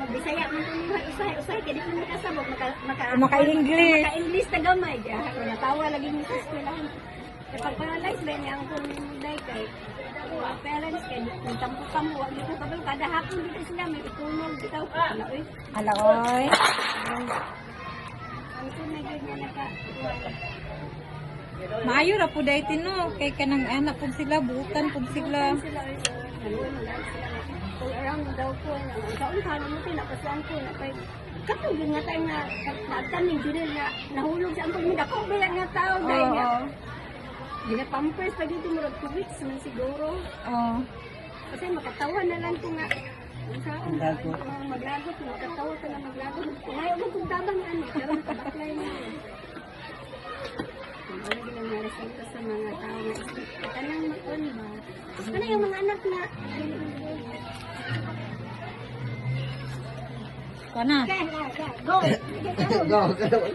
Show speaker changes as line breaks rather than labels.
kaya di ko nakasabot, maka, maka,
Maka-English.
Maka-English na gamay. Kaya ako natawa lagi mo sa eskwelahan. Kapag paralyzed ba niya ang kung day kay mga parents kay nagtampo-tampo, wag dito pa kada hapon dito sila may itulong dito. Ano eh?
Ala, oy.
Ang tunay nga naka
Maayo ra po dahil tino. Kay kanang anak po sila, buutan po sila.
sila na lang sila. All around daw na kaon ka mo pinapasan ko na kay katong yun nga tayo nga nagtaning dili na nahulog sa ampag mga ko ba nga tao dahil nga
Oo.
ginapampers pa dito murag two weeks man siguro
Oo.
kasi makatawa na lang ko nga ang saon maglagot makatawa ka na maglagot ngayon mo kung tabang ano pero nakabaklay na yun ano din ang resulta sa mga tao ba ano yung mga anak na
Kana.
Go, go.